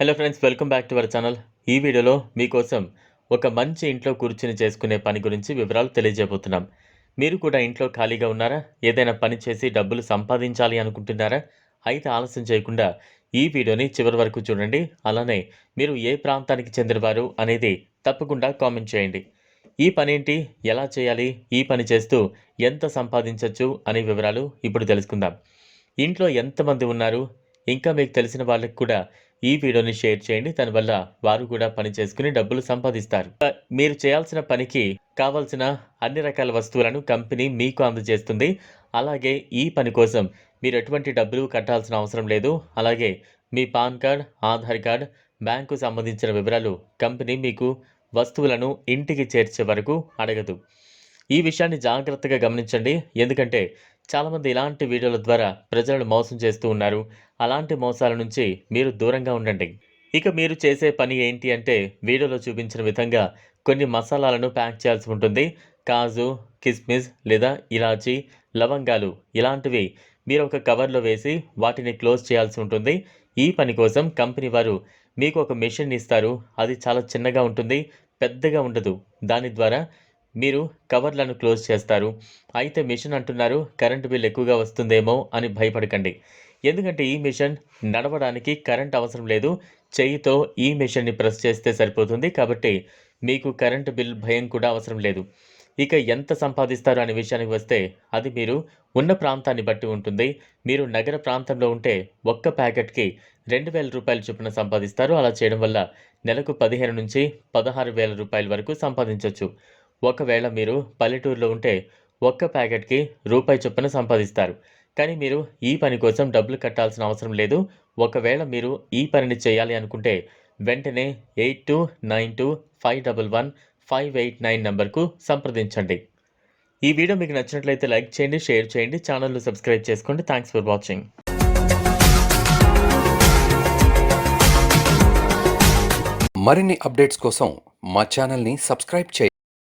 Hello friends welcome back to our channel ఈ వీడియోలో మీకోసం ఒక మంచి ఇంట్లో కూర్చుని చేసుకునే పని గురించి వివరాలు తెలియజేయబోతున్నాం. మీరు కూడా ఇంట్లో ఖాళీగా ఉన్నారా? ఏదైనా పని చేసి డబ్బులు సంపాదించాలి అనుకుంటున్నారా? అయితే ఆలస్యం చేయకుండా ఈ వీడియోని చివరి వరకు చూడండి. అలానే మీరు ఏ ప్రాంతానికి చెందినవారు అనేది తప్పకుండా కామెంట్ చేయండి. ఈ పని ఏంటి? ఎలా చేయాలి? ఈ పని చేస్తూ ఎంత సంపాదించవచ్చు అనే వివరాలు ఇప్పుడు తెలుసుకుందాం. ఇంట్లో ఎంతమంది ఉన్నారు? ఇంకా మీకు తెలిసిన వాళ్ళకి కూడా ఈ వీడియోని షేర్ చేయండి. దానివల్ల వారు కూడా పని చేసుకుని డబ్బులు సంపాదిస్తారు. మీరు చేయాల్సిన పనికి కావాల్సిన అన్ని రకాల వస్తువులను కంపెనీ మీకు అందజేస్తుంది. అలాగే ఈ పని కోసం మీరు ఎటువంటి డబ్బులు కట్టాల్సిన అవసరం లేదు. అలాగే మీ PAN card Aadhaar card bank సంబంధించిన వివరాలు కంపెనీ మీకు వస్తువులను ఇంటికి చేర్చే వరకు అడగదు. ఈ విషయాన్ని జాగ్రత్తగా గమనించండి. ఎందుకంటే చాలామంది ఇలాంటి వీడియోల ద్వారా ప్రజలను మోసం చేస్తూ ఉన్నారు. అలాంటి మోసాల నుంచి మీరు దూరంగా ఉండండి. ఇక మీరు చేసే పని ఏంటి అంటే వీడియోలో చూపించిన విధంగా కొన్ని మసాలాలను ప్యాక్ చేయాల్సి ఉంటుంది. కాజు కిస్మిస్ లేదా ఇలాచి లవంగాలు ఇలాంటివి మీరు ఒక కవర్లో వేసి వాటిని క్లోజ్ చేయాల్సి ఉంటుంది. ఈ పని కోసం కంపెనీ వారు మీకు ఒక మెషిన్ ఇస్తారు. అది చాలా చిన్నగా ఉంటుంది పెద్దగా ఉండదు. దాని ద్వారా మీరు కవర్లను క్లోజ్ చేస్తారు. అయితే మిషన్ అంటున్నారు కరెంటు బిల్ ఎక్కువగా వస్తుందేమో అని భయపడకండి. ఎందుకంటే ఈ మిషన్ నడవడానికి కరెంట్ అవసరం లేదు. చెయ్యితో ఈ మిషన్ని ప్రెస్ చేస్తే సరిపోతుంది. కాబట్టి మీకు కరెంటు బిల్ భయం కూడా అవసరం లేదు. ఇక ఎంత సంపాదిస్తారు అనే విషయానికి వస్తే అది మీరు ఉన్న ప్రాంతాన్ని బట్టి ఉంటుంది. మీరు నగర ప్రాంతంలో ఉంటే ఒక్క ప్యాకెట్కి రెండు వేల రూపాయల చొప్పున సంపాదిస్తారు. అలా చేయడం వల్ల నెలకు పదిహేను నుంచి పదహారు వేల రూపాయల వరకు సంపాదించవచ్చు ఒకవేళ మీరు పల్లెటూరులో ఉంటే ఒక్క ప్యాకెట్కి రూపాయి చొప్పున సంపాదిస్తారు. కానీ మీరు ఈ పని కోసం డబ్బులు కట్టాల్సిన అవసరం లేదు. ఒకవేళ మీరు ఈ పనిని చేయాలి అనుకుంటే వెంటనే eight two nine two five double one five eight nine నెంబర్కు సంప్రదించండి. ఈ వీడియో మీకు నచ్చినట్లయితే లైక్ చేయండి షేర్ చేయండి ఛానల్ను సబ్స్క్రైబ్ చేసుకోండి. థ్యాంక్స్ ఫర్ వాచింగ్ మరిన్ని అప్డేట్స్ కోసం మా ఛానల్ని సబ్స్క్రైబ్ చేయండి.